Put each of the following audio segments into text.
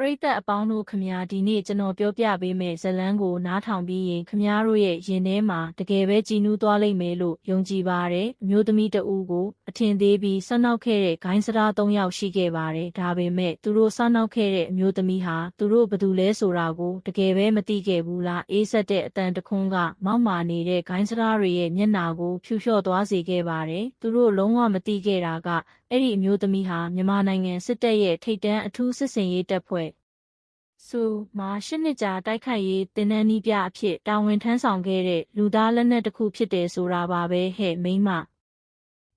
ပရိသတ်အပေါင်းတို့ခမညာဒီနေ့ကျွန်တော်ပြောပြပေးမယ့်ဇတ်လန်းကိုနားထောင်ပြီးရင်ခမညာတို့ရဲ့ရင်ထဲမှာတကယ်ပဲကြည်နူးသွားလိမ့်မယ်လို့ယုံကြည်ပါတယ်အမျိုးသမီးတဦးကိုအထင်သေးပြီးဆောက်နောက်ခဲ့တဲ့ဂိုင်းစရာ၃ယောက်ရှိခဲ့ပါတယ်ဒါပေမဲ့သူတို့ဆောက်နောက်ခဲ့တဲ့အမျိုးသမီးဟာသူတို့ဘယ်သူလဲဆိုတာကိုတကယ်ပဲမသိခဲ့ဘူးလားအေးဆက်တဲ့အတန်တခွန်းကမောက်မာနေတဲ့ဂိုင်းစရာတွေရဲ့မျက်နှာကိုဖြူလျှော့သွားစေခဲ့ပါတယ်သူတို့လုံးဝမသိခဲ့တာက အဲ့ဒီအမျိုးသမီးဟာမြန်မာနိုင်ငံစစ်တပ်ရဲ့ထိပ်တန်းအထူးစစ်စင်ရေးတပ်ဖွဲ့ဆိုမှာရှစ်နှစ်ကြာတိုက်ခိုက်ရေးတင်နန်းနီးပြအဖြစ်တာဝန်ထမ်းဆောင်ခဲ့တဲ့လူသားလက်နက်တစ်ခုဖြစ်တယ်ဆိုတာပါပဲဟဲ့မိန်းမ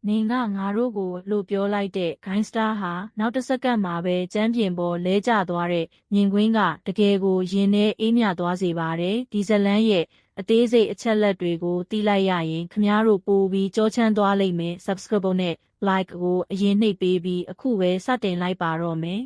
နင်ကငါတို့ကိုလို့ပြောလိုက်တဲ့ဂိုင်းစတာဟာနောက်တစ်စက္ကန့်မှာပဲကျမ်းပြင်ပေါ်လဲကျသွားတဲ့မြင်ကွင်းကတကယ်ကိုရင်ထဲအေးမြသွားစေပါတယ်ဒီဇလန်းရဲ့အသေးစိတ်အချက်လက်တွေကိုတီးလိုက်ရရင်ခမားတို့ပို့ပြီးကြောချမ်းသွားလိမ့်မယ် subscribe နဲ့ like ကိုအရင်နှိပ်ပေးပြီးအခုပဲစတင်လိုက်ပါတော့မယ်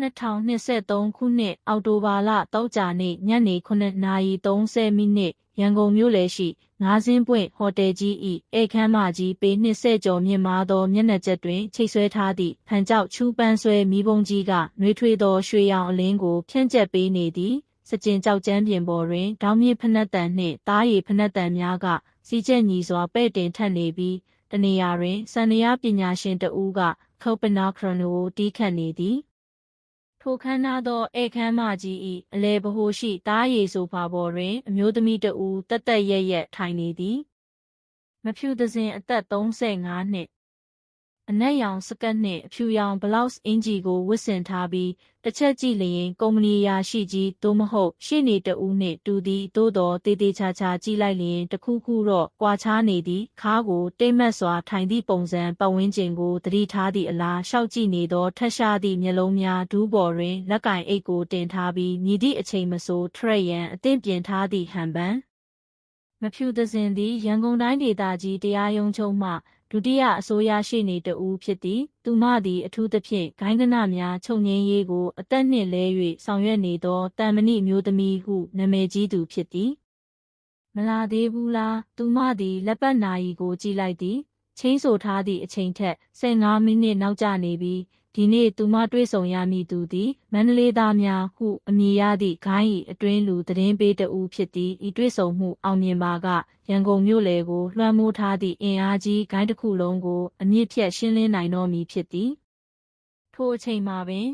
2023ခုနှစ်အောက်တိုဘာလတောက်ကြနေ့ညနေ9:30မိနစ်ရန်ကုန်မြို့လယ်ရှိငါးစင်းပွင့်ဟိုတယ်ကြီး၏ဧခမ်းမကြီးပေ20ကျော်မြင့်မားသောမျက်နှာကျက်တွင်ချိတ်ဆွဲထားသည့်ဖန်ကြောက်ချူပန်းဆွဲမီးပုံကြီးကနှွေးထွေးသောရွှေရောင်အလင်းကိုဖြန့်ကျက်ပေးနေသည်စကြင်ကြောက်ကျန်းပြင်ပေါ်တွင်ဒေါင်းမြေဖနှက်တန်နှင့်တားရည်ဖနှက်တန်များကစီးကျက်ညီစွာပဲ့တင်ထက်နေပြီး တနေရာတွင်စန္ဒယာပညာရှင်တဦးကခောပနာခရနိုကိုတီးခတ်နေသည်ထိုခမ်းနားသောဧခမ်းမကြီး၏အလဲဗဟိုရှိတားရည်ဆိုဖာပေါ်တွင် အမျိုးသမီးတဦးတက်တက်ရက်ရက်ထိုင်နေသည်မဖြူသစဉ်အသက်35နှစ် အနက်ရောင်စကတ်နှင့်အဖြူရောင်ဘလောက်စ်အင်ဂျီကိုဝတ်ဆင်ထားပြီးတစ်ချက်ကြည့်လျင်ကုမ္ပဏီရာရှိကြီးသို့မဟုတ်ရှေ့နေတဦးနှင့်တူသည်သို့တော်တေးသေးချာချာကြည့်လိုက်လျင်တခုခုတော့ကွာခြားနေသည်ခါးကိုတိတ်မတ်စွာထိုင်သည့်ပုံစံပတ်ဝန်းကျင်ကိုသတိထားသည့်အလားရှောက်ကြည့်နေသောထက်ရှားသည့်မျက်လုံးများဒူးပေါ်တွင်လက်ကင်အိတ်ကိုတင်ထားပြီးမြည်သည့်အချိန်မဆိုထရက်ရန်အသင့်ပြင်ထားသည့်ဟန်ပန်မဖြူသစင်သည်ရန်ကုန်တိုင်းဒေသကြီးတရားရုံးချုပ်မှ ဒုတိယအစိုးရရှိနေတဦးဖြစ်သည် သူမသည်အထူးသဖြင့်ဂိုင်းကနများချုပ်ငင်းရေးကိုအသက်နှင့်လဲ၍ဆောင်ရွက်နေသောတန်မဏိမျိုးသမီးဟုနာမည်ကြီးသူဖြစ်သည်မလာသေးဘူးလားသူမသည်လက်ပတ်နာရီကိုကြည့်လိုက်သည်ချင်းဆိုထားသည့်အချိန်ထက်15မိနစ်နောက်ကျနေပြီး ဒီနေ့သူမတွေ့ဆုံရမည်သူသည်မန္တလေးသားများဟုအမည်ရသည့်ဂိုင်း၏အတွင်းလူသတင်းပေးတဦးဖြစ်သည်ဤတွေ့ဆုံမှုအောင်မြင်ပါကရန်ကုန်မြို့လေကိုလွှမ်းမိုးထားသည့်အင်အားကြီးဂိုင်းတစ်ခုလုံးကိုအမြင့်ဖြတ်ရှင်းလင်းနိုင်တော့မည်ဖြစ်သည်ထိုအချိန်မှာပင်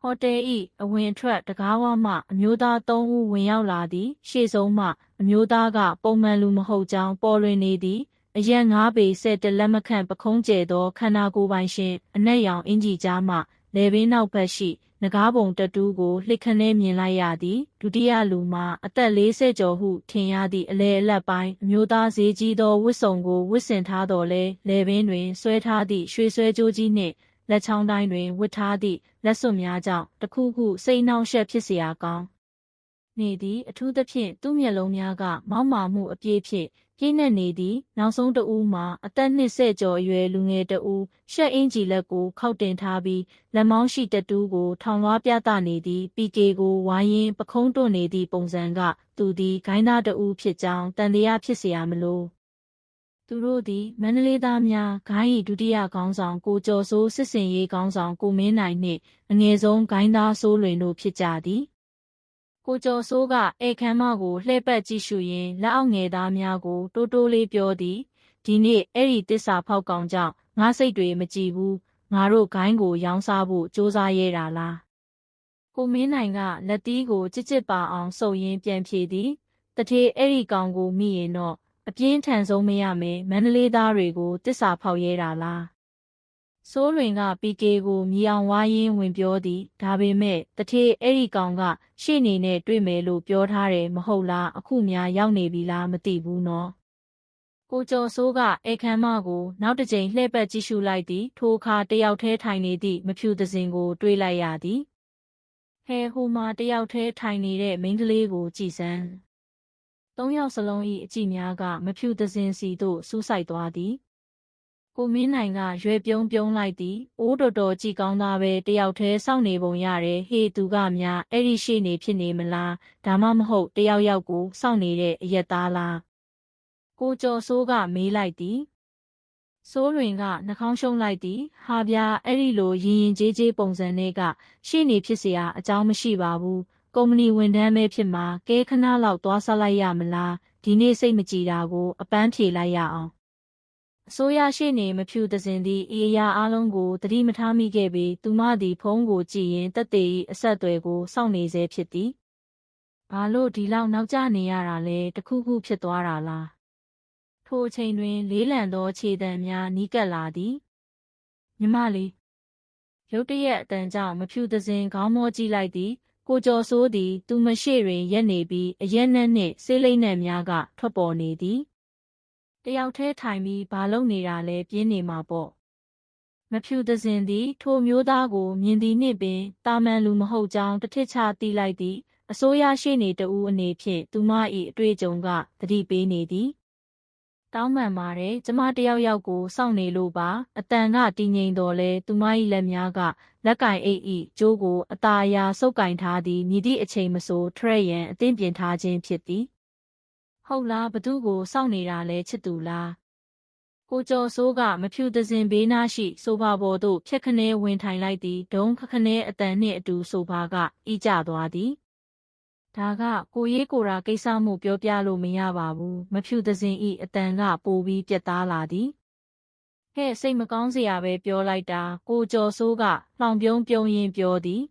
ဟိုတယ်၏အဝင်အထွက်တကားဝမှအမျိုးသား၃ဦးဝင်ရောက်လာသည်ရှေ့ဆုံးမှအမျိုးသားကပုံမှန်လူမဟုတ်ကြောင်းပေါ်လွင်နေသည် အရက်ငါးပေဆယ်တလက်မခန့်ပခုံးကျဲသောခန္ဓာကိုယ်ပိုင်ရှင်အနက်ရောင်အင်ကြီးကြားမှလေဘင်းနောက်ဘက်ရှိနဂါးပုံတတူးကိုလှစ်ခနဲမြင်လိုက်ရသည်ဒုတိယလူမှာအသက်40ကျော်ဟုထင်ရသည့်အလဲအလတ်ပိုင်းအမျိုးသားဈေးကြီးသောဝတ်စုံကိုဝတ်ဆင်ထားတော်လဲလေဘင်းတွင်ဆွဲထားသည့်ရွှေဆွဲကြိုးကြီးနှင့်လက်ချောင်းတိုင်းတွင်ဝတ်ထားသည့်လက်စွပ်များကြောင့်တခုခုစိတ်နှောင့်ယှက်ဖြစ်เสียကောင်း နေသည်အထူးသဖြင့်သူ့မျက်လုံးများကမောက်မာမှုအပြည့်ဖြင့်ပြည့်နှက်နေသည်နောက်ဆုံးတဦးမှာအသက်20ကျော်အရွယ်လူငယ်တဦးရှက်အင်ဂျီလက်ကိုခောက်တင်ထားပြီးလက်မောင်းရှိတတူးကိုထောင်လွှားပြသနေသည်ပီကေကိုဝိုင်းရင်ပခုံးတွန့်နေသည့်ပုံစံကသူသည်ဂိုင်းသားတဦးဖြစ်ကြောင်းတန်တရားဖြစ်เสียမလို့သူတို့သည်မန္တလေးသားများဂိုင်း၏ဒုတိယခေါင်းဆောင်ကိုကျော်စိုးစစ်စင်ရေးခေါင်းဆောင်ကိုမင်းနိုင်နှင့်အငယ်ဆုံးဂိုင်းသားစိုးလွင်တို့ဖြစ်ကြသည် ကိုကျော်စိုးကဧခမ်းမကိုလှည့်ပတ်ကြည့်ရှုရင်းလက်အောက်ငယ်သားများကိုတိုးတိုးလေးပြောသည်ဒီနေ့အဲ့ဒီတစ္ဆာဖောက်ကောင်ကြောင့်ငါစိတ်တွေမကြည်ဘူးငါတို့ဂိုင်းကိုရောင်းစားဖို့စူးစမ်းရတာလားကိုမင်းနိုင်ကလက်သီးကိုကြစ်ကြစ်ပါအောင်စုပ်ရင်းပြန်ဖြေသည်တထေအဲ့ဒီကောင်ကိုမိရင်တော့အပြင်းထန်ဆုံးမရမယ်မန္တလေးသားတွေကိုတစ္ဆာဖောက်ရဲတာလား စိုးလွင်ကပီကေကိုမြေအောင်ဝါရင်းဝင်ပြောသည်ဒါပေမဲ့တထေအဲ့ဒီကောင်က ရှေ့နေနဲ့တွေ့မယ်လို့ပြောထားတယ်မဟုတ်လားအခုများရောက်နေပြီလားမသိဘူးနော်ကိုကျော်စိုးကဧခမ်းမကိုနောက်တစ်ကြိမ်လှည့်ပတ်ကြည့်ရှုလိုက်သည်ထိုအခါတယောက်တည်းထိုင်နေသည့်မဖြူသစင်ကို တွေးလိုက်ရသည်ဟဲဟိုမှာတယောက်တည်းထိုင်နေတဲ့မိန်းကလေးကိုကြည်စမ်းသုံးယောက်စလုံး၏အကြည့်များကမဖြူသစင်စီသို့စူးစိုက်သွားသည် ကိုမင်းနိုင်ကရွယ်ပြုံးပြုံးလိုက်သည်အိုးတော်တော်ကြည်ကောင်းသားပဲတယောက်တည်းစောင့်နေပုံရတယ်ဟေးသူကများအဲ့ဒီရှိနေဖြစ်နေမလားဒါမှမဟုတ်တယောက်ယောက်ကိုစောင့်နေတဲ့အရက်သားလားကိုကျော်စိုးကမေးလိုက်သည် စိုးလွင်ကနှာခေါင်းရှုံးလိုက်သည်ဟာဗျာအဲ့ဒီလိုရင်ရင်ကြေးကြေးပုံစံတွေကရှေ့နေဖြစ်เสียအကြောင်းမရှိပါဘူးကုမ္ပဏီဝန်ထမ်းပဲဖြစ်မှာကဲခဏလောက်သွားဆက်လိုက်ရမလားဒီနေ့စိတ်မကြည်တာကို အပန်းဖြေလိုက်ရအောင် အစိုးရရှိနေမဖြူသစင်သည့်ဤအရာအလုံးကိုသတိမထားမိခဲ့ပြီးသူမသည်ဖုံးကိုကြည့်ရင်တက်သေး၏အဆက်အသွယ်ကိုစောင့်နေစေဖြစ်သည်ဘာလို့ဒီလောက်နောက်ကျနေရတာလဲတခုခုဖြစ်သွားတာလားထိုအချိန်တွင် လေးလံသောခြေတံများနီးကပ်လာသည်မြမလေးရုတ်တရက်အတန်ကြောင့်မဖြူသစင်ခေါင်းမောကြည့်လိုက်သည်ကိုကျော်စိုးသည် သူမရှိတွင်ရက်နေပြီးအရက်နှက်နှင့်ဆေးလိမ့်နှက်များကထွက်ပေါ်နေသည် တယောက်တည်းထိုင်ပြီးဘာလုပ်နေတာလဲပြင်းနေမှာပေါ့မဖြူသစင်သည် ထိုမျိုးသားကို မြင်သည်နှင့်ပင်တာမန်လူမဟုတ်ကြောင်းတစ်ထစ်ချသိလိုက်သည်အစိုးရရှိနေတဦးအနေဖြင့်သူမ၏အတွေ့အကြုံကသတိပေးနေသည်တောင်းပန်ပါတယ်ကျမတယောက်ယောက်ကိုစောင့်နေလို့ပါအတန်ကတည်ငြိမ်တော်လဲသူမ၏လက်များကလက်ကင်အိတ်၏ကျိုးကိုအตาအရာဆုပ်ကင်ထားသည်မြည်သည့်အချိန်မဆိုထရက်ရန်အသင့်ပြင်ထားခြင်းဖြစ်သည် ဟုတ်လားဘသူကိုစောင့်နေတာလဲချစ်သူလားကိုကျော်စိုးကမဖြူသစင်ဘေးနားရှိဆိုဖာပေါ်သို့ဖြက်ခနဲဝင်ထိုင်လိုက်သည်ဒုံခခနဲအတန်နှင့်အတူဆိုဖာကဤကြသွားသည်ဒါကကိုရေးကိုရာကိစ္စမှုပြောပြလို့မရပါဘူးမဖြူသစင်ဤအတန်ကပိုပြီးပြက်သားလာသည်ဟဲ့စိတ်မကောင်းစရာပဲပြောလိုက်တာကိုကျော်စိုးကလှောင်ပြုံးပြုံးရင်းပြောသည်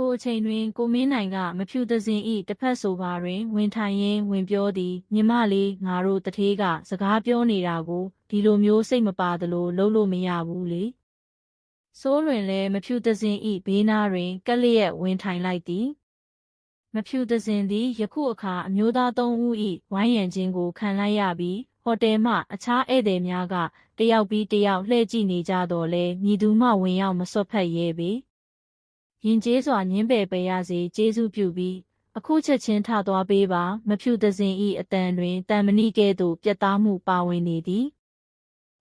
ထိုအချိန်တွင် ကိုမင်းနိုင်က မဖြူသစင်ဤတစ်ဖက်ဆိုပါတွင် ဝင်ထိုင်ရင်းဝင်ပြောသည်မြမလေးငါတို့တထေးက စကားပြောနေတာကိုဒီလိုမျိုးစိတ်မပါသလိုလုပ်လို့မရဘူးလေစိုးလွင်လည်းမဖြူသစင်ဤဘေးနားတွင် ကက်လျက်ဝင်ထိုင်လိုက်သည်မဖြူသစင်သည်ယခုအခါအမျိုးသားသုံးဦး၏ဝိုင်းရံခြင်းကိုခံလိုက်ရပြီးဟိုတယ်မှအခြားဧည့်သည်များကတယောက်ပြီးတယောက်လှည့်ကြည့်နေကြတော့လဲမြည်သူမှဝင်ရောက်မစွတ်ဖက်ရဲပေ ရင်ကျေးစွာညင်းပယ်ပယ်ရစေကျေးဇူးပြုပြီးအခုချက်ချင်းထသွားပေးပါမဖြူသစင်ဤအတန်တွင်တန်မဏိကဲ့သို့ပြတ်သားမှုပါဝင်နေသည်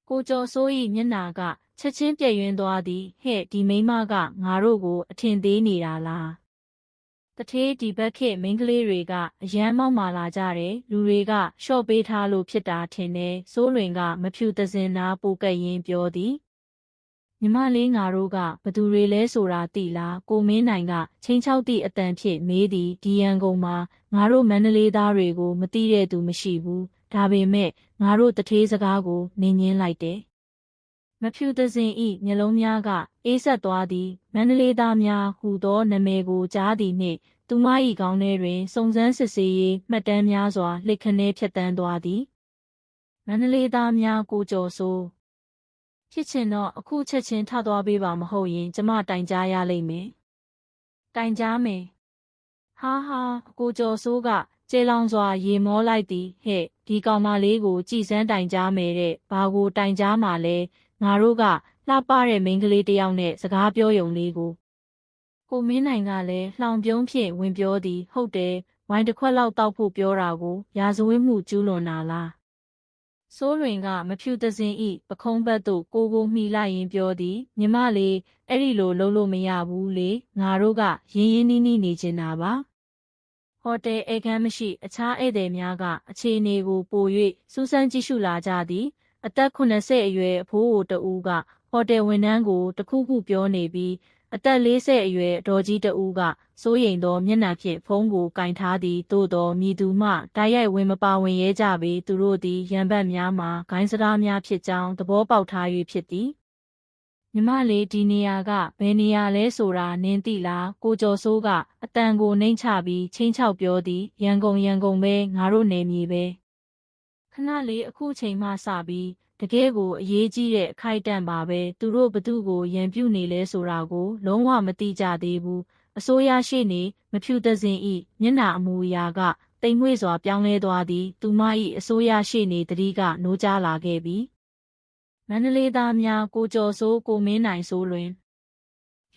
ကိုကျော်စိုး၏မျက်နာကချက်ချင်းပြည့်ယွင်းသွားသည်ဟဲ့ဒီမိမကငါတို့ကိုအထင်သေးနေတာလားတထေးဒီဘက်ခေမိန်းကလေးတွေကအရန်မောက်မာလာကြတယ်လူတွေကရှော့ပေးထားလို့ဖြစ်တာထင်တယ်စိုးလွင်ကမဖြူသစင်နာပိုကက်ရင်ပြောသည် မြမလေးငါတို့ကဘသူတွေလဲဆိုတာသိလားကိုမင်းနိုင်ကချင်းချောက်သည့်အတန်ဖြင့်မေးသည်ဒီရန်ကုန်မှာငါတို့မန္တလေးသားတွေကိုမသိတဲ့သူမရှိဘူးဒါပေမဲ့ငါတို့တထေးစကားကိုနင်းညင်းလိုက်တယ်မဖြူသစင်ဤမျက်လုံးများကအေးဆက်သွားသည်မန္တလေးသားများဟူသောနာမည်ကိုကြားသည်နှင့်သူမ၏ခေါင်းထဲတွင်စုံစမ်းစစ်ဆေးရေးမှတ်တမ်းများစွာလှစ်ခနဲဖြတ်တန်းသွားသည်မန္တလေးသားများကိုကျော်ဆိုး ဖြစ်ချင်တော့အခုချက်ချင်းထသွားပေးပါမဟုတ်ရင် ကျမတိုင်ကြားရလိမ့်မယ်တိုင်ကြားမယ်ဟာဟာကိုကျော်စိုးကကျေလောင်စွာ ရေမောလိုက်သည်ဟဲ့ဒီကောင်မလေးကိုကြည်စမ်းတိုင်ကြားမယ်တဲ့ဘာကိုတိုင်ကြားမှာလဲငါတို့ကလှပတဲ့မိန်းကလေးတယောက်နဲ့စကားပြောယုံလေးကိုကိုမင်းနိုင်ကလည်းလှောင်ပြုံးဖြင့်ဝင်ပြောသည် ဟုတ်တယ်ဝိုင်းတစ်ခွက်လောက်တောက်ဖို့ပြောတာကို ရာဇဝတ်မှုကျူးလွန်တာလား စိုးလွင်ကမဖြူသစင်ဤပခုံးဘက်သို့ကိုကိုမှီလိုက်ရင်ပြောသည်မြမလေးအဲ့ဒီလိုလုံးလို့မရဘူးလေငါတို့ကရင်းရင်းနှီးနှီးနေချင်တာပါဟိုတယ်ဧကန်းမရှိအခြားဧည့်သည်များကအခြေအနေကိုပို၍စူးစမ်းကြည့်ရှုလာကြသည်အသက်80အရွယ်အဖိုးအိုတဦးကဟိုတယ်ဝန်ထမ်းကိုတခုခုပြောနေပြီး အသက်40အရွယ်ဒေါ်ကြီးတဦးကစိုးရိမ်သောမျက်နှာဖြင့်ဖုံးကိုကင်ထားသည်သို့သောမိသူမှတိုက်ရိုက်ဝင်မပါဝင်ရဲကြပေသူတို့သည်ရံပတ်များမှာဂိုင်းစကားများဖြစ်ကြောင်းသဘောပေါက်ထား၍ဖြစ်သည်မြမလေးဒီနေရာကဘယ်နေရာလဲဆိုတာနင်းသိလားကိုကျော်စိုးကအတန်ကိုနှိမ့်ချပြီးချင်းချောက်ပြောသည်ရန်ကုန်ရန်ကုန်ပဲငါတို့နေမြေပဲခဏလေးအခုချိန်မှစပြီး တကယ်ကိုအရေးကြီးတဲ့အခိုက်အတန့်ပါပဲသူတို့ဘသူကိုရန်ပြုနေလဲဆိုတာကို လုံးဝမသိကြသေးဘူးအစိုးရရှိနေမဖြူသစင်ဤမျက်နာအမူအရာကတိမ်မွေ့စွာပြောင်းလဲသွားသည်သူမ၏အစိုးရရှိနေတတိကနိုးကြားလာခဲ့ပြီမန္တလေးသားများကိုကျော်စိုးကိုမင်းနိုင်စိုးလွင်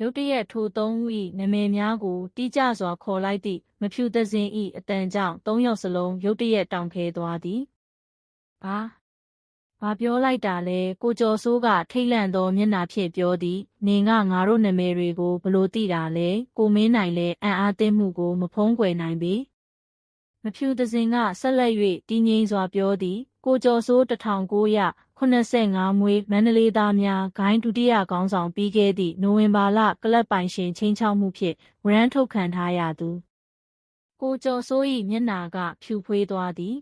ရုတ်တရက်ထိုသုံးဦး၏နာမည်များကိုတိကျစွာခေါ်လိုက်သည့်မဖြူသစင်၏အတန်ကြောင့်သုံးယောက်စလုံးရုတ်တရက်တောင်ခဲသွားသည်ဘာ။ ဘာပြောလိုက်တာလဲကိုကျော်စိုးကထိတ်လန့်သောမျက်နှာဖြင့်ပြောသည်။နင်ကငါတို့နာမည်တွေကိုဘလို့သိတာလဲ။ကိုမင်းနိုင်လဲအံ့အားသင့်မှုကိုမဖုံးကွယ်နိုင်ပေ။မဖြူသစင်ကဆက်လက်၍တည်ငြိမ်စွာပြောသည်။ကိုကျော်စိုး1989 85မွေးမန္တလေးသားများဂိုင်းဒုတိယခေါင်းဆောင်ပြီးခဲ့သည့်နိုဝင်ဘာလကလပ်ပိုင်ရှင်ချင်းချောက်မှုဖြင့်ဝရမ်းထုတ်ခံထားရသူကိုကျော်စိုး၏မျက်နာကဖြူဖွေးသွားသည်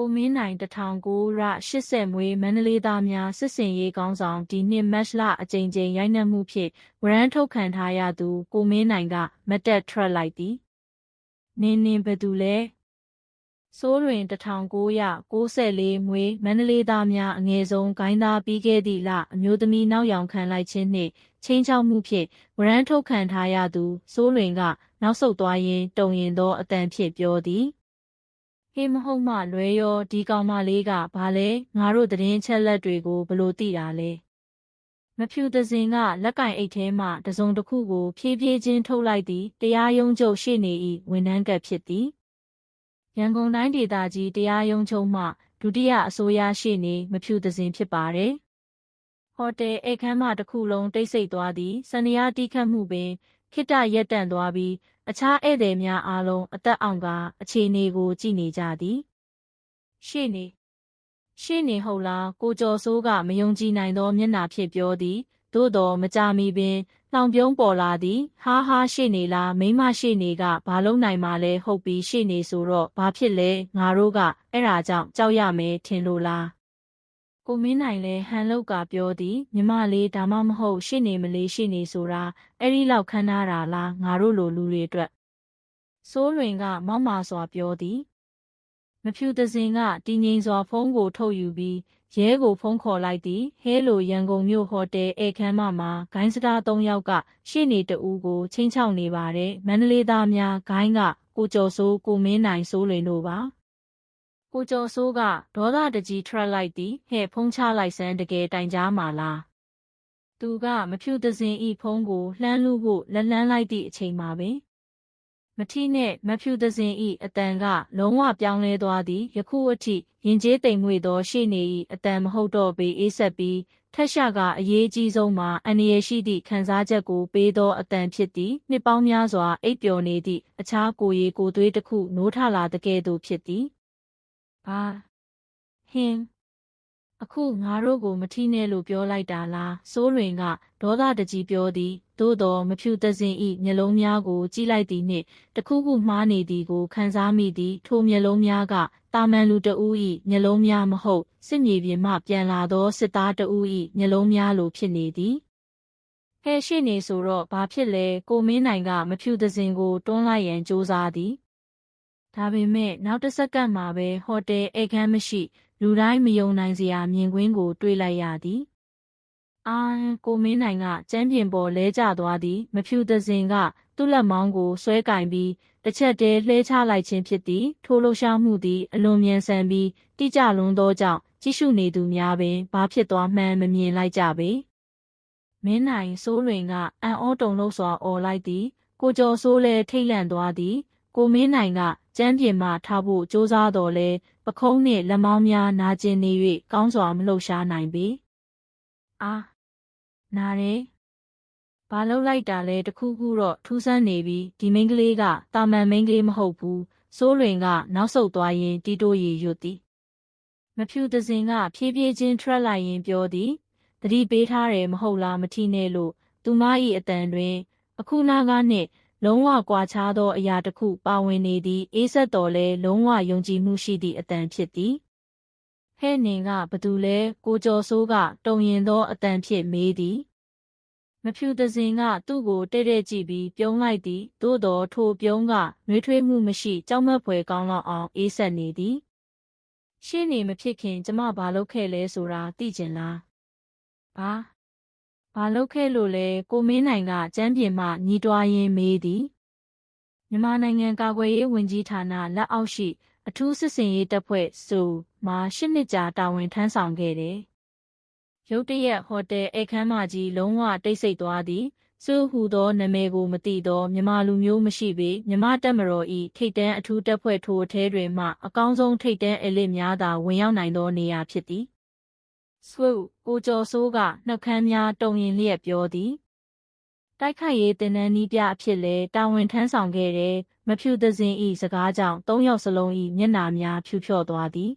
ကိုမင်းနိုင်တထောင်ကိုရ80မွေးမန္တလေးသားများစစ်စင်ရေးကောင်းဆောင်ဒီနှစ်မတ်လအကြိမ်ကြိမ်ရိုက်နှက်မှုဖြင့်ဝရမ်းထုတ်ခံထားရသူကိုမင်းနိုင်ကမတ်တက်ထွက်လိုက်သည်နင်းနင်းဘသူလဲစိုးတွင်1994မွေးမန္တလေးသားများအငယ်ဆုံးဂိုင်းသားပြီးခဲ့သည့်လအမျိုးသမီးနောက်ယောင်ခံလိုက်ခြင်းနှင့်ချင်းချောက်မှုဖြင့်ဝရမ်းထုတ်ခံထားရသူစိုးလွင်ကနောက်ဆုတ်သွားရင်းတုံရင်သောအတန်ဖြင့်ပြောသည် ဟေးမဟုတ်မှလွဲရောဒီကောင်မလေးကဘာလဲငါတို့သတင်းချက်လက်တွေကိုဘလို့သိတာလဲမဖြူသစင်ကလက်ကင်အိတ်ထဲမှတစုံတစ်ခုကိုဖြည်းဖြည်းချင်းထုတ်လိုက်သည်တရားရုံးချုပ်ရှေ့နေ၏ဝန်ထမ်းကပ်ဖြစ်သည်ရန်ကုန်တိုင်းဒေသကြီးတရားရုံးချုပ်မှဒုတိယအစိုးရရှေ့နေမဖြူသစင်ဖြစ်ပါတယ်ဟိုတယ်အိတ်ခမ်းမတစ်ခုလုံးတိတ်ဆိတ်သွားသည်စန္ဒယာတီးခတ်မှုပင် ခိတ္တရက်တန့်သွားပြီး အခြားဧည့်သည်များအားလုံးအသက်အောင်ကအခြေအနေကိုကြည့်နေကြသည်ရှေ့နေရှေ့နေဟုတ်လားကိုကျော်စိုးကမယုံကြည်နိုင်သောမျက်နှာဖြင့်ပြောသည်သို့တော်မကြမီပင်လောင်ပြုံးပေါ်လာသည်ဟာဟာရှေ့နေလားမိမရှေ့နေကဘာလုံးနိုင်မှလဲဟုတ်ပြီးရှေ့နေဆိုတော့ဘာဖြစ်လဲငါတို့ကအဲ့ဒါကြောင့်ကြောက်ရမယ်ထင်လို့လား ကိုမင်းနိုင်လဲဟန်လောက်ကပြောသည်မြမလေးဒါမှမဟုတ်ရှေ့နေမလေးရှေ့နေဆိုတာအဲ့ဒီလောက်ခန်းနာတာလားငါတို့လိုလူတွေအတွက်စိုးလွင်ကမောက်မာစွာပြောသည်မဖြူသစင်ကတည်ငြိမ်စွာဖုန်းကိုထုတ်ယူပြီးရဲကိုဖုန်းခေါ်လိုက်သည်ဟဲလိုရန်ကုန်မြို့ဟိုတယ်ဧခန်းမမှာဂိုင်းစတား၃ယောက်ကရှေ့နေတဦးကိုချင်းချောက်နေပါတယ်မန္တလေးသားများဂိုင်းကကိုကျော်စိုးကိုမင်းနိုင်စိုးလွင်တို့ပါ ကိုကျော်စိုးကဒေါသတကြီးထွက်လိုက်သည်ဟဲ့ဖုန်းချလိုက်စမ်းတကယ်တိုင်ကြားမှာလားသူကမဖြူသစင်ဤဖုန်းကိုလှမ်းလူဖို့လက်လန်းလိုက်သည့်အချိန်မှာပင်မထီနဲ့မဖြူသစင်ဤအတန်ကလုံးဝပြောင်းလဲသွားသည်ယခုအထိရင်ကျေးတိမ်မွေသောရှေ့နေဤအတန်မဟုတ်တော့ပေအေးဆက်ပြီးထက်ရှာကအရေးကြီးဆုံးမှာအန္တရာယ်ရှိသည့်ခံစားချက်ကိုပေးသောအတန်ဖြစ်သည်နှစ်ပေါင်းများစွာအိပ်ပျော်နေသည့်အခြားကိုရီကိုသွေးတစ်ခုနိုးထလာတဲ့ကဲ့သို့ဖြစ်သည် ဘာဟင်းအခုငါတို့ကိုမထီးနဲ့လို့ပြောလိုက်တာလားစိုးလွင်ကဒေါသတကြီးပြောသည်သို့တော်မဖြူသစင်ဤမျက်လုံးများကိုကြည့်လိုက်သည်နှင့်တခုခုမှားနေသည်ကိုခံစားမိသည်ထိုမျက်လုံးများကတာမန်လူတဦးဤမျက်လုံးများမဟုတ်စစ်မြေပြင်မှပြန်လာသောစစ်သားတဦးဤမျက်လုံးများလိုဖြစ်နေသည်ဟဲရှိနေဆိုတော့ဘာဖြစ်လဲကိုမင်းနိုင်ကမဖြူသစင်ကိုတွန်းလိုက်ရန်ကြိုးစားသည် ဒါပေမဲ့နောက်တစ်စက္ကန့်မှာပဲဟိုတယ်အိတ်ခမ်းမရှိ လူတိုင်းမယုံနိုင်စရာမြင်ကွင်းကိုတွေ့လိုက်ရသည်။အာကိုမင်းနိုင်ကကျမ်းပြင်ပေါ်လဲကျသွားသည် မဖြူသစင်ကသူ့လက်မောင်းကိုဆွဲကင်ပြီးတစ်ချက်တည်းလှဲချလိုက်ခြင်းဖြစ်သည် ထိုလှရှားမှုသည်အလွန်မြန်ဆန်ပြီးတိကျလွန်းသောကြောင့်ကြည့်ရှုနေသူများပင်ဘာဖြစ်သွားမှန်းမမြင်လိုက်ကြပေ။မင်းနိုင်စိုးလွင်ကအံ့ဩတုန်လှုပ်စွာអော်လိုက်သည် ကိုကျော်စိုးလည်းထိတ်လန့်သွားသည် ကိုမင်းနိုင်ကကျမ်းပြင်မှထားဖို့ကြိုးစားတော်လဲပခုံးနှင့်လက်မောင်းများနာကျင်နေ၍ကောင်းစွာမလှုပ်ရှားနိုင်ပေ။အာနာတယ်။ဘာလုပ်လိုက်တာလဲတခုခုတော့ထူးဆန်းနေပြီဒီမိန်းကလေးကတာမန်မိန်းကလေးမဟုတ်ဘူး။စိုးလွင်ကနောက်ဆုတ်သွားရင်တီတိုရီရွတ်သည်။မဖြူသစင်ကဖြည်းဖြည်းချင်းထွက်လိုက်ရင်ပြောသည်။တတိပေးထားတယ်မဟုတ်လားမထီနဲ့လို့သူမ၏အတန်တွင် အခုနာကနှင့် လုံးဝကွာခြားသောအရာတစ်ခုပါဝင်နေသည်အေးဆက်တော်လဲလုံးဝယုံကြည်မှုရှိသည့်အတန်ဖြစ်သည်ဟဲ့နင်ကဘသူလဲကိုကျော်စိုးကတုံရင်သောအတန်ဖြစ်မေးသည်မဖြူသစင်ကသူ့ကိုတဲ့တဲ့ကြည့်ပြီးပြုံးလိုက်သည်သို့တော်ထိုပြုံးကနှွေးထွေးမှုမရှိကြောက်မက်ဖွယ်ကောင်းလောက်အောင်အေးဆက်နေသည်ရှင်းနေမဖြစ်ခင်ကျမဘာလုပ်ခဲ့လဲဆိုတာသိကျင်လားဘာ ဘာလုပ်ခဲ့လို့လဲကိုမင်းနိုင်ကကျမ်းပြင်မှညီးတွားရင်းမေးသည်မြန်မာနိုင်ငံကာကွယ်ရေးဝန်ကြီးဌာနလက်အောက်ရှိ အထူးစစ်စင်ရေးတပ်ဖွဲ့ဆိုမှရှစ်နှစ်ကြာတာဝန်ထမ်းဆောင်ခဲ့တယ်။ရုတ်တရက်ဟိုတယ်အိတ်ခမ်းမကြီးလုံးဝတိတ်ဆိတ်သွားသည်။စုဟူသောနာမည်ကိုမသိသောမြမလူမျိုးမရှိပေမြမတက်မတော်ဤထိတ်တန်းအထူးတပ်ဖွဲ့ထိုအထဲတွင်မှအကောင်းဆုံးထိတ်တန်းအလစ်များသာဝင်ရောက်နိုင်သောနေရာဖြစ်သည်။ ဆွေကိုကျော်စိုးကနှုတ်ခမ်းများတုံရင်လျက်ပြောသည်တိုက်ခိုက်ရေးတင်နန်းနီးပြအဖြစ်လဲတာဝန်ထမ်းဆောင်ခဲ့တဲ့မဖြူသစင်ဤစကားကြောင့်သုံးယောက်စလုံးဤမျက်နာများဖြူဖြော့သွားသည်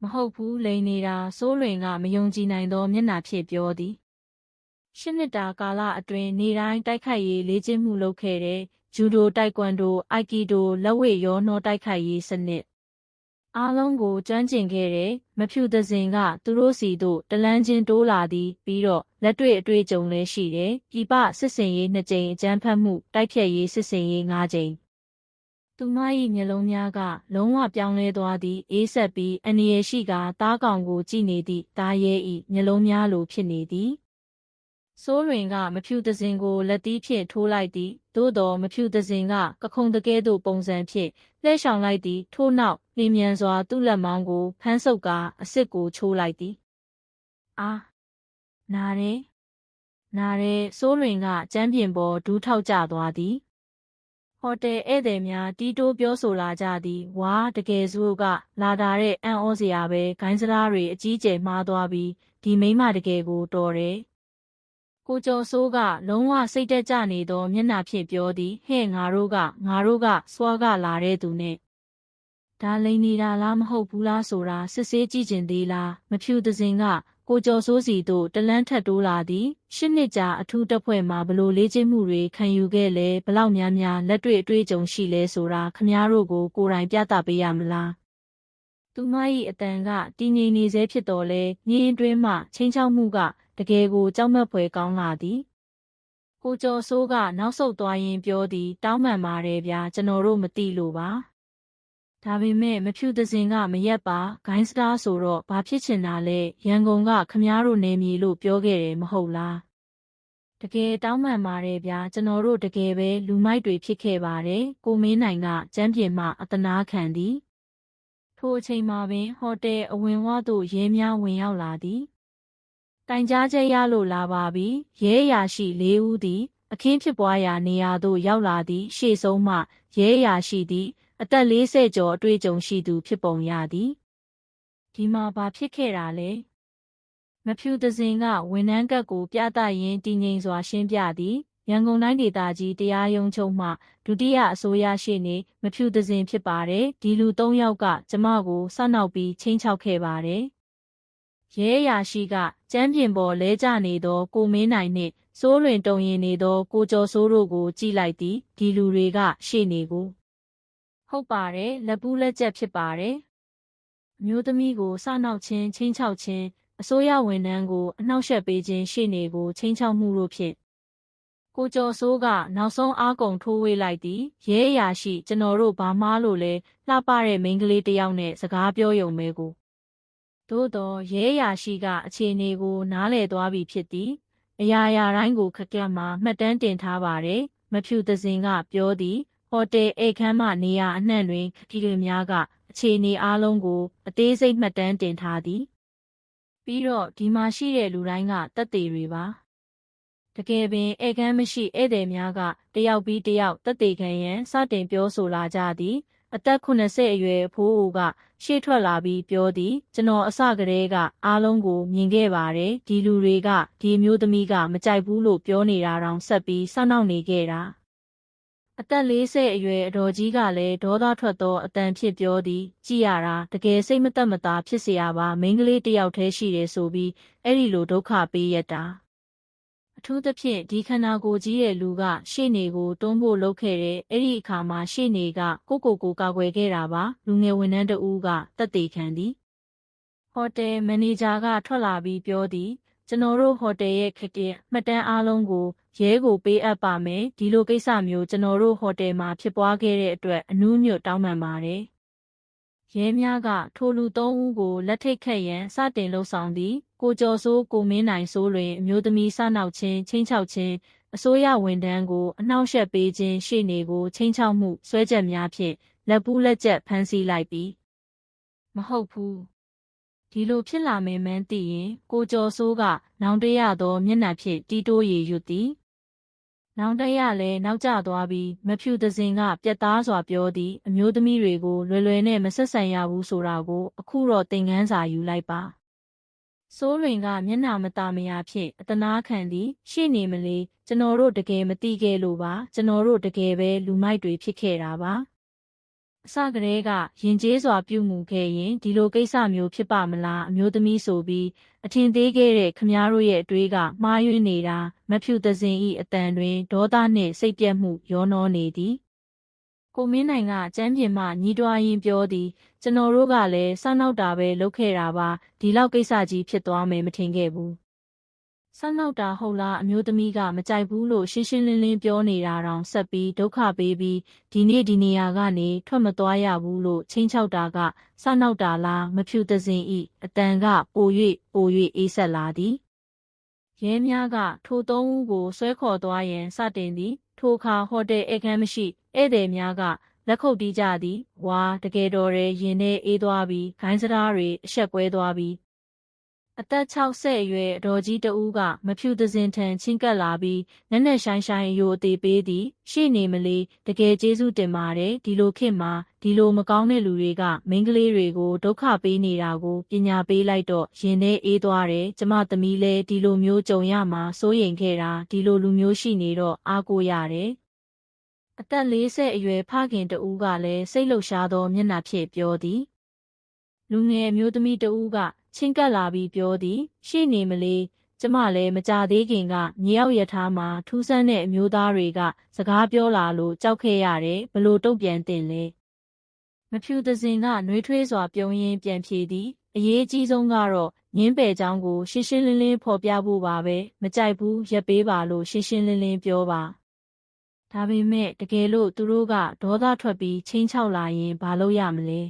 မမဟုတ်ဘူးလိန်နေတာစိုးလွင်ကမယုံကြည်နိုင်သောမျက်နှာဖြင့်ပြောသည်ရှစ်နှစ်တာကာလအတွင်းနေတိုင်းတိုက်ခိုက်ရေးလေ့ကျင့်မှုလုပ်ခဲ့တဲ့ဂျူဒိုတိုက်ကွန်ဒိုအိုက်ကီဒိုလက်ဝှေ့ရောနှောတိုက်ခိုက်ရေးစနစ် အားလုံးကိုကျွမ်းကျင်ခဲ့တဲ့မဖြူသစင်ကသူတို့စီတို့တလန်းချင်းတိုးလာသည်ပြီးတော့လက်တွေ့အတွေ့အကြုံလည်းရှိတယ်။ပြပစစ်စင်ရေးနှစ်ကြိမ်အကြမ်းဖက်မှုတိုက်ဖြတ်ရေးစစ်စင်ရေး၅ကြိမ်သူမ၏မျက်လုံးများကလုံးဝပြောင်းလဲသွားသည်အေးဆက်ပြီးအန္တရာယ်ရှိကသားကောင်ကိုကြည့်နေသည့်သားရဲ၏မျက်လုံးများလိုဖြစ်နေသည် စိုးရင်ကမဖြူသစင်ကိုလက်သီးဖြင့်ထိုးလိုက်သည်သို့တော်မဖြူသစင်ကကခုံတကဲသို့ပုံစံဖြင့်လှဲ့ဆောင်လိုက်သည်ထို့နောက်လင်းမြန်စွာသူ့လက်မောင်းကိုဖမ်းဆုပ်ကာအစ်စ်ကိုချိုးလိုက်သည်အာနားရဲနားရဲစိုးရင်ကကျမ်းပြင်ပေါ်ဒူးထောက်ကျသွားသည်ဟိုတယ်ဧည့်သည်များတီးတိုးပြောဆိုလာကြသည်ဝါတကယ်ဆိုကလာတာတဲ့အံ့ဩစရာပဲဂိုင်းစလားတွေအကြီးကျယ်မှားသွားပြီးဒီမိမတကယ်ကိုတော်တယ် ကိုကျော်စိုးကလုံးဝစိတ်တက်ကြနေသော မျက်နှာဖြင့်ပြောသည်ဟဲ့ငါတို့ကငါတို့ကစွာကလာတဲ့သူနဲ့ဒါလိန်နေတာလားမဟုတ်ဘူးလားဆိုတာစစ်ဆေးကြည့်ကျင်သေးလားမဖြူသစင်ကကိုကျော်စိုးစီတို့တလန်းထက်တိုးလာသည်ရှစ်နှစ်ကြာအထူးတပ်ဖွဲ့မှာဘလို့လေ့ကျင့်မှုတွေခံယူခဲ့လဲဘလောက်များများလက်တွေ့အတွေ့အကြုံရှိလဲဆိုတာခမားတို့ကိုကိုယ်တိုင်ပြသပေးရမလားသူမ၏အတန်ကတည်ငြိမ်နေစေဖြစ်တော်လဲညင်းတွင်းမှချင်းချောက်မှုက တကယ်ကိုကြောက်မက်ဖွယ်ကောင်းလာသည်ကိုကျော်စိုးကနောက်ဆုတ်သွားရင်ပြောသည် တောင်းပန်ပါတယ်ဗျာကျွန်တော်တို့မသိလို့ပါဒါပေမဲ့မဖြူသစင်ကမရက်ပါဂိုင်းစတားဆိုတော့ဘာဖြစ်ချင်တာလဲရန်ကုန်ကခမားတို့နေမည်လို့ပြောခဲ့တယ်မဟုတ်လားတကယ်တောင်းပန်ပါတယ်ဗျာကျွန်တော်တို့တကယ်ပဲလူမိုက်တွေဖြစ်ခဲ့ပါတယ်ကိုမင်းနိုင်ကကျမ်းပြင်မှအတနာခံသည်ထိုအချိန်မှာပင်ဟိုတယ်အဝင်ဝသို့ရဲများဝင်ရောက်လာသည် တိုင်ကြားချက်ရလို့လာပါပြီရဲရာရှိ၄ဦးသည်အခင်းဖြစ်ပွားရာနေရာသို့ရောက်လာသည်ရှေ့ဆုံးမှရဲရာရှိသည်အသက်40ကျော်အတွေ့အကြုံရှိသူဖြစ်ပုံရသည်ဒီမှာဘာဖြစ်ခဲ့တာလဲမဖြူသစင်ကဝန်ထမ်းကတ်ကိုပြသရင်းတည်ငြိမ်စွာရှင်းပြသည်ရန်ကုန်တိုင်းဒေသကြီးတရားရုံးချုပ်မှဒုတိယအစိုးရရှိနေမဖြူသစင်ဖြစ်ပါတယ်ဒီလူ၃ယောက်ကကျမကိုစောက်နောက်ပြီးချင်းချောက်ခဲ့ပါတယ် ရဲရာရှိကကျမ်းပြင်ပေါ်လဲကျနေသောကိုမင်းနိုင်နှင့်စိုးလွင်တုံရင်နေသောကိုကျော်စိုးတို့ကိုကြည့်လိုက်သည်ဒီလူတွေကရှေ့နေကိုဟုတ်ပါတယ်လက်ပူးလက်ကျက်ဖြစ်ပါတယ်အမျိုးသမီးကိုစနောက်ချင်းချင်းချောက်ချင်းအစိုးရဝန်ထမ်းကိုအနှောက်ယှက်ပေးခြင်းရှေ့နေကိုချင်းချောက်မှုတို့ဖြင့်ကိုကျော်စိုးကနောက်ဆုံးအားကုန်ထိုးဝေးလိုက်သည်ရဲအရာရှိကျွန်တော်တို့ဘာမားလို့လဲလှပတဲ့မိန်းကလေးတယောက်နဲ့စကားပြောရုံပဲကို သို့တော့ရဲအရာရှိကအခြေအနေကိုနားလည်သွားပြီဖြစ်သည်အရာရာတိုင်းကိုခက်ကက်မှာမှတ်တမ်းတင်ထားပါတယ်မဖြူသစင်ကပြောသည်ဟိုတယ်အိတ်ခမ်းမှနေရာအနှံ့တွင်ခီလူများကအခြေအနေအလုံးကို အသေးစိတ်မှတ်တမ်းတင်ထားသည်ပြီးတော့ဒီမှာရှိတဲ့လူတိုင်းကတက်သေးတွေပါတကယ်ပင်ဧကန်းမရှိဧည့်သည်များကတယောက်ပြီးတယောက်တက်သေးခံရန်စတင်ပြောဆိုလာကြသည် အသက်80အရွယ်ဖိုးအိုကရှေ့ထွက်လာပြီးပြောသည်ကျွန်တော်အစကတည်းကအားလုံးကိုမြင်ခဲ့ပါတယ်ဒီလူတွေကဒီမျိုးသမီးကမကြိုက်ဘူးလို့ပြောနေတာတောင်ဆက်ပြီးစောင့်နှောက်နေခဲ့တာအသက်40အရွယ်အတော်ကြီးကလည်းဒေါသထွက်သောအတန်ဖြစ်ပြောသည်ကြည်ရတာတကယ်စိတ်မသက်မသာဖြစ်เสียပါမိန်းကလေးတယောက်တည်းရှိတယ်ဆိုပြီးအဲ့ဒီလိုဒုက္ခပေးရတာအ ထူးသဖြင့်ဒီခန္ဓာကိုယ်ကြီးရဲ့လူက ရှေ့နေကိုတွန်းဖို့လုပ်ခဲ့တဲ့အဲ့ဒီအခါမှာရှေ့နေကကိုကိုကိုကာကွယ်ခဲ့တာပါလူငယ်ဝန်ထမ်းတဦးကတက်တေခံသည်ဟိုတယ်မန်နေဂျာကထွက်လာပြီးပြောသည်ကျွန်တော်တို့ဟိုတယ်ရဲ့ခက်တဲ့မှတ်တမ်းအားလုံးကိုရဲကိုပေးအပ်ပါမယ်ဒီလိုကိစ္စမျိုးကျွန်တော်တို့ဟိုတယ်မှာဖြစ်ပွားခဲ့တဲ့အတွက်အနူးညွတ်တောင်းပန်ပါတယ် ရဲများကထိုလူသုံးဦးကိုလက်ထိတ်ခတ်ရန်စတင်လှုပ်ဆောင်သည်ကိုကျော်စိုးကိုမင်းနိုင်စိုးတွင်အမျိုးသမီးစနောက်ချင်းချင်းချောက်ချင်းအစိုးရဝန်ထမ်းကိုအနှောက်အယှက်ပေးခြင်းရှေ့နေကိုချင်းချောက်မှုဆွဲချက်များဖြင့်လက်ပူးလက်ကျက်ဖမ်းဆီးလိုက်ပြီးမဟုတ်ဘူးဒီလိုဖြစ်လာမယ်မှန်းသိရင်ကိုကျော်စိုးကနောင်တရသောမျက်နှာဖြင့်တီးတိုးရည်ရွတ်သည် နောင်တရလည်းနောက်ကျသွားပြီးမဖြူသစင်ကပြက်သားစွာပြောသည်အမျိုးသမီးတွေကိုလွယ်လွယ်နဲ့မဆက်ဆံရဘူးဆိုတာကိုအခုတော့သင်ခန်းစာယူလိုက်ပါစိုးရင်ကမျက်နှာမตาမယာဖြင့်အတနာခံသည်ရှေ့နေမလေးကျွန်တော်တို့တကယ်မသိခဲ့လို့ပါကျွန်တော်တို့တကယ်ပဲလူမိုက်တွေဖြစ်ခဲ့တာပါ အစကတည်းကရင်ကျေးစွာပြုမှုခဲ့ရင်ဒီလိုကိစ္စမျိုးဖြစ်ပါမလားအမျိုးသမီးဆိုပြီးအထင်သေးခဲ့တဲ့ခမားတို့ရဲ့အတွေးကမှားယွင်းနေတာမဖြူသစင်ဤအတန်တွင်ဒေါသနှင့်စိတ်ပြတ်မှုရောနှောနေသည်ကိုမင်းနိုင်ကကျမ်းပြင်မှညီးတွားရင်းပြောသည်ကျွန်တော်တို့ကလည်းစောင့်နောက်တာပဲလုပ်ခဲ့တာပါဒီလောက်ကိစ္စကြီးဖြစ်သွားမယ်မထင်ခဲ့ဘူး ဆောင်းနောက်တာဟုတ်လားအမျိုးသမီးကမကြိုက်ဘူးလို့ရှင်းရှင်းလင်းလင်းပြောနေတာတောင်ဆက်ပြီးဒုက္ခပေးပြီးဒီနေ့ဒီနေရာကနေထွက်မသွားရဘူးလို့ချင်းချောက်တာကဆောင်းနောက်တာလားမဖြူသစင်ဤအတန်ကပို၍ပို၍အေးဆက်လာသည်ရဲများကထိုသုံးဦးကိုဆွဲခေါ်သွားရန်စတင်သည်ထိုအခါဟိုတယ်အခန်းမရှိဧည့်သည်များကလက်ခုပ်တီးကြသည်ဝါတကယ်တော်ရဲရင်ထဲအေးသွားပြီးခိုင်းစကားတွေအဆက်ကွဲသွားပြီး အသက်60အရွယ်အတော်ကြီးတဦးကမဖြူသစင်ထံချင်းကပ်လာပြီးနက်နက်ရှိုင်းရှိုင်းရိုအသေးပေးသည် ရှေ့နေမလေးတကယ်ကျေးဇူးတင်ပါတယ်ဒီလိုခေတ်မှာဒီလိုမကောင်းတဲ့လူတွေကမိန်းကလေးတွေကိုဒုက္ခပေးနေတာကိုပညာပေးလိုက်တော့ရင်ထဲအေးသွားတယ်ကျမသမီးလည်းဒီလိုမျိုးကြုံရမှာစိုးရိမ်ခဲ့တာဒီလိုလူမျိုးရှိနေတော့အားကိုးရတယ်အသက်40အရွယ်ဖခင်တဦးကလည်းစိတ်လှုပ်ရှားသောမျက်နှာဖြင့်ပြောသည်လူငယ်မျိုးသမီးတဦးက ချင်းကပ်လာပြီးပြောသည် ရှေ့နေမလေးကျမလည်းမကြသေးခင်ကမြေရောက်ရထားမှာထူးဆန်းတဲ့အမျိုးသားတွေက စကားပြောလာလို့ကြောက်ခဲ့ရတယ်ဘလို့တုံ့ပြန်တင်လဲမဖြူသစင်ကနှွေးထွေးစွာပြုံးရင်းပြန်ဖြေသည်အရေးအကြီးဆုံးကတော့ငင်းပယ်ချောင်းကို ရှင်းရှင်းလင်းလင်းဖော်ပြဖို့ပါပဲမကြိုက်ဘူးရက်ပေးပါလို့ရှင်းရှင်းလင်းလင်းပြောပါဒါပေမဲ့တကယ်လို့သူတို့ကဒေါသထွက်ပြီးချင်းချောက်လာရင်ဘာလုပ်ရမလဲ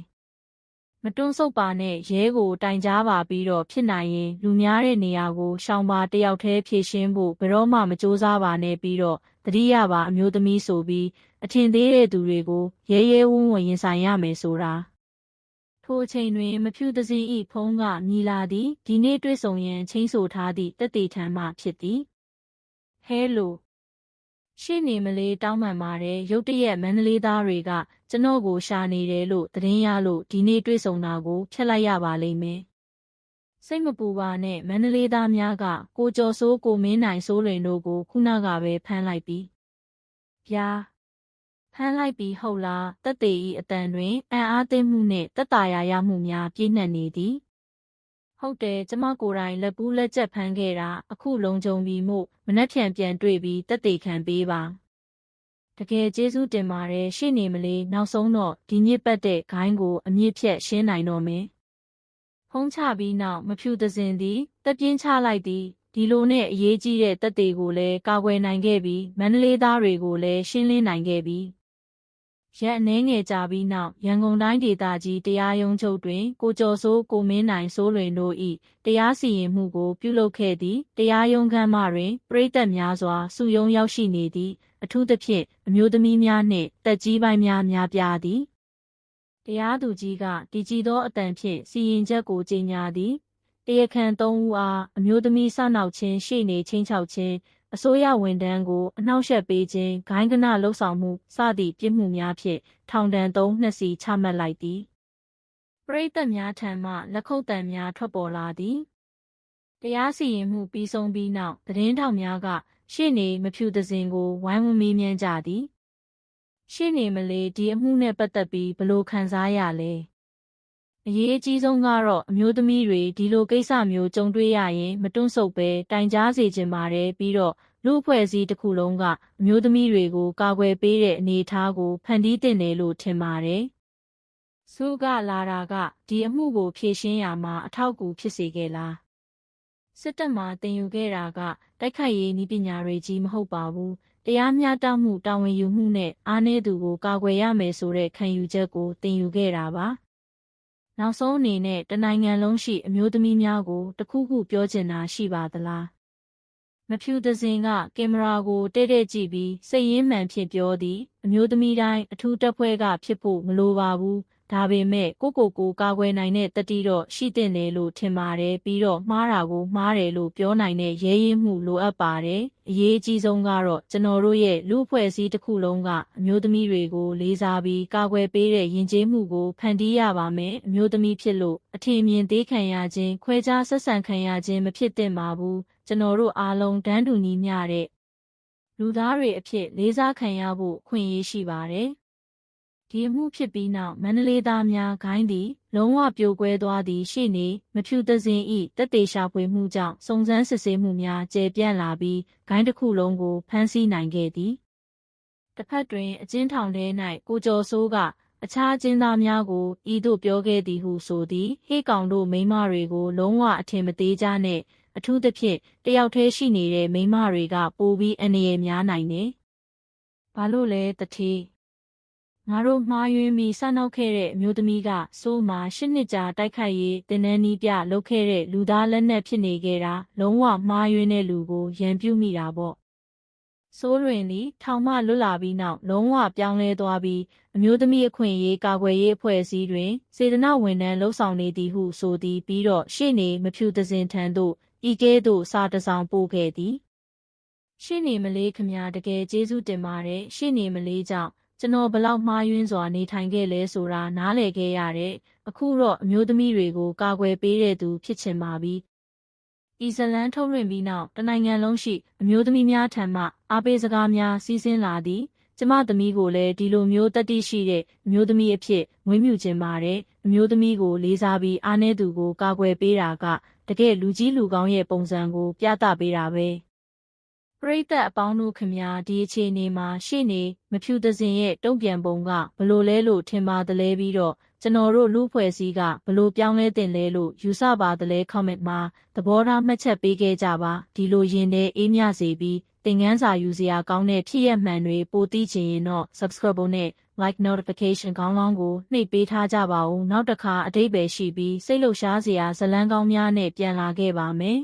မတွန်းဆုပ်ပါနဲ့ရဲကိုတိုင်ကြားပါပြီးတော့ဖြစ်နိုင်ရင်လူများတဲ့နေရာကိုရှောင်ပါတယောက်တည်းဖြည့်ရှင်းဖို့ဘယ်တော့မှမကြိုးစားပါနဲ့ပြီးတော့တတိယပါအမျိုးသမီးဆိုပြီးအထင်သေးတဲ့သူတွေကိုရဲရဲဝံ့ဝံ့ရင်ဆိုင်ရမယ်ဆိုတာထိုအချိန်တွင်မဖြူသစင်ဤဖုံးကမြည်လာသည်ဒီနေ့တွေ့ဆုံရန်ချင်းဆိုထားသည့်တက်တေထံမှဖြစ်သည်ဟဲလိုရှေ့နေမလေးတောင်းပန်ပါတယ်ရုတ်တရက်မန္တလေးသားတွေကကျွန်တော်ကိုရှာနေတယ်လို့သတင်းရလို့ဒီနေ့တွေ့ဆုံတာကိုဖျက်လိုက်ရပါလိမ့်မယ်စိတ်မပူပါနဲ့မန္တလေးသားများကကိုကျော်စိုးကိုမင်းနိုင်စိုးလွင်တို့ကိုခုနကပဲဖမ်းလိုက်ပြီဗျာဖမ်းလိုက်ပြီဟုတ်လားတက်သေးဤအတန်တွင်အံ့အားသင့်မှုနှင့်တက်တာရာရမှုများပြည့်နှက်နေသည်ဟုတ်တယ်ကျမကိုယ်တိုင်လက်ပူးလက်ချက်ဖမ်းခဲ့တာအခုလုံးကြုံပြီးမို့မနှက်ဖြန်ပြန်တွေ့ပြီးတက်တေခံပေးပါ တကယ်ကျေးဇူးတင်ပါတယ်ရှေ့နေမလေးနောက်ဆုံးတော့ဒီညစ်ပတ်တဲ့ဂိုင်းကိုအမြင့်ဖြတ်ရှင်းနိုင်တော့မယ်ဖုံးချပြီးနောက်မဖြူသစင်သည်တက်ပြင်းချလိုက်သည်ဒီလိုနဲ့အရေးကြီးတဲ့တက်တေကိုလည်းကာကွယ်နိုင်ခဲ့ပြီးမန္တလေးသားတွေကိုလည်းရှင်းလင်းနိုင်ခဲ့ပြီးရက်အနှဲငယ်ကြာပြီးနောက်ရန်ကုန်တိုင်းဒေသကြီးတရားရုံးချုပ်တွင် ကိုကျော်စိုးကိုမင်းနိုင်စိုးလွင်တို့၏တရားစီရင်မှုကိုပြုလုပ်ခဲ့သည်တရားရုံးခန်းမတွင်ပြည်သက်များစွာစုယုံရောက်ရှိနေသည့် အထူးသဖြင့်အမျိုးသမီးများနှင့်တက်ကြီးပိုင်းများများပြားသည်တရားသူကြီးကတည်ကြည်သောအတန်ဖြင့်စီရင်ချက်ကိုကြေညာသည်တရားခံ၃ဦးအားအမျိုးသမီးစနောက်ချင်းရှေ့နေချင်းချောက်ချင်းအစိုးရဝန်ထမ်းကိုအနှောက်ယှက်ပေးခြင်းဂိုင်းကနလှုပ်ဆောင်မှုစသည့်ပြစ်မှုများဖြင့်ထောင်ဒဏ်၃နှစ်စီချမှတ်လိုက်သည်ပရိသတ်များထံမှလက်ခုပ်တံများထွက်ပေါ်လာသည်တရားစီရင်မှုပြီးဆုံးပြီးနောက်သတင်းထောက်များက ရှေ့နေမဖြူသစင်ကိုဝိုင်းဝန်းမေးမြန်းကြသည်ရှေ့နေမလေးဒီအမှုနဲ့ပတ်သက်ပြီးဘလို့ခံစားရလဲအရေးအကြီးဆုံးကတော့အမျိုးသမီးတွေဒီလိုကိစ္စမျိုးကြုံတွေ့ရရင်မတွန့်ဆုတ်ပဲတိုင်ကြားစေချင်ပါတယ်ပြီးတော့လူအဖွဲ့အစည်းတစ်ခုလုံးကအမျိုးသမီးတွေကိုကာကွယ်ပေးတဲ့အနေအထားကိုဖန်တီးတင်တယ်လို့ထင်ပါတယ်။စုကလာတာကဒီအမှုကိုဖြေရှင်းရမှာအထောက်အကူဖြစ်စေခဲ့လား။စစ်တပ်မှတင်ယူခဲ့တာက တိုက်ခိုက်ရေးနည်းပညာတွေကြီးမဟုတ်ပါဘူး။တရားမျှတမှုတာဝန်ယူမှုနဲ့အားနည်းသူကိုကာကွယ်ရမယ်ဆိုတဲ့ခံယူချက်ကိုတင်ယူခဲ့တာပါ။နောက်ဆုံးအနေနဲ့တနိုင်ငံလုံးရှိအမျိုးသမီးများကိုတခုခုပြောချင်တာရှိပါသလားမဖြူသစင်ကကင်မရာကိုတဲ့တဲ့ကြည့်ပြီးစိတ်ရင်းမှန်ဖြစ်ပြောသည်အမျိုးသမီးတိုင်းအထူးတပ်ဖွဲ့ကဖြစ်ဖို့မလိုပါဘူး ဒါပေမဲ့ကိုကိုကိုကာကွယ်နိုင်တဲ့တတိတော့ရှိတဲ့လေလို့ထင်ပါတယ်ပြီးတော့မှားတာကိုမှားတယ်လို့ပြောနိုင်တဲ့ရဲရင်းမှုလိုအပ်ပါတယ်အရေးအကြီးဆုံးကတော့ကျွန်တော်တို့ရဲ့လူအဖွဲ့အစည်းတစ်ခုလုံးကအမျိုးသမီးတွေကိုလေးစားပြီးကာကွယ်ပေးတဲ့ယဉ်ကျေးမှုကိုဖန်တီးရပါမယ်အမျိုးသမီးဖြစ်လို့အထင်မြင်သေးခံရခြင်းခွဲခြားဆက်ဆံခံရခြင်းမဖြစ်သင့်ပါဘူးကျွန်တော်တို့အားလုံးတန်းတူညီမျှတဲ့လူသားတွေအဖြစ်လေးစားခံရဖို့ခွင့်ရရှိပါတယ် ဒီဒီအမှုဖြစ်ပြီးနောက်မန္တလေးသားများဂိုင်းသည် လုံးဝပြိုကွဲသွားသည့်ရှေ့နေမဖြူသဇင်ဤတက်တေရှာဖွေမှုကြောင့်စုံစမ်းစစ်ဆေးမှုများကျေပြန့်လာပြီးဂိုင်းတစ်ခုလုံးကိုဖမ်းဆီးနိုင်ခဲ့သည်တစ်ဖက်တွင်အကျဉ်းထောင်ထဲ၌ကိုကျော်စိုးကအခြားအကျဉ်းသားများကိုဤသို့ပြောခဲ့သည်ဟုဆိုသည်ဟေးကောင်တို့မိန်းမတွေကို လုံးဝအထင်မသေးကြနဲ့အထူးသဖြင့်တယောက်တည်းရှိနေတဲ့မိန်းမတွေက ပိုပြီးအနေရများနိုင်တယ်။ဘာလို့လဲတထေး ငါတို့မှားယွင်းပြီးစနောက်ခဲ့တဲ့အမျိုးသမီးကစိုးမှာရှစ်နှစ်ကြာတိုက်ခိုက်ရေးတင်းနှန်းနီးပြလုပ်ခဲ့တဲ့လူသားလက်နက်ဖြစ်နေခဲ့တာလုံးဝမှားယွင်းတဲ့လူကိုရန်ပြုမိတာပေါ့စိုးတွင်လီထောင်မှလွတ်လာပြီးနောက်လုံးဝပြောင်းလဲသွားပြီးအမျိုးသမီးအခွင့်အရေးကာကွယ်ရေးအဖွဲ့အစည်းတွင်စေတနာဝန်ထမ်းလှုပ်ဆောင်နေသည်ဟုဆိုသည်ပြီးတော့ရှေ့နေမဖြူသစင်ထံသို့ဤကဲ့သို့စာတစ်စောင်ပို့ခဲ့သည်ရှေ့နေမလေးခမညာတကယ်ကျေးဇူးတင်ပါတယ်ရှေ့နေမလေးကြောင့် ကျွန်တော်ဘလောက်မှားယွင်းစွာနေထိုင်ခဲ့လဲဆိုတာနားလည်ခဲ့ရတဲ့အခုတော့အမျိုးသမီးတွေကိုကာကွယ်ပေးတဲ့သူဖြစ်ချင်ပါပြီ။ဤဇလန်းထုတ်လွှင့်ပြီးနောက်တနိုင်ငံလုံးရှိအမျိုးသမီးများထံမှအားပေးစကားများစီးဆင်းလာသည်ကျမသမီးကိုလည်းဒီလိုမျိုးတတိရှိတဲ့အမျိုးသမီးအဖြစ်ဝင်းမြူခြင်းပါတယ်အမျိုးသမီးကိုလေးစားပြီးအားနည်းသူကိုကာကွယ်ပေးတာကတကယ်လူကြီးလူကောင်းရဲ့ပုံစံကိုပြသပေးတာပဲ။ ပရိသတ်အပေါင်းတို့ခင်ဗျာဒီအခြေအနေမှာရှေ့နေမဖြူသစင်ရဲ့တုံ့ပြန်ပုံကဘလို့လဲလို့ထင်ပါသလဲပြီးတော့ကျွန်တော်တို့လူဖွဲ့စည်းကဘလို့ပြောင်းလဲတင်လဲလို့ယူဆပါသလဲ comment မှာသဘောထားမှတ်ချက်ပေးခဲ့ကြပါဒီလိုရင်ထဲအေးမြစေပြီးသင်ခန်းစာယူစရာကောင်းတဲ့ဖြစ်ရမှန်တွေပိုသိချင်ရင်တော့ subscribe နဲ့ like notification ခေါင်းလောင်းကိုနှိပ်ပေးထားကြပါဦးနောက်တစ်ခါအတိတ်ပဲရှိပြီးစိတ်လှုပ်ရှားစရာဇလန်းကောင်းများနဲ့ပြန်လာခဲ့ပါမယ်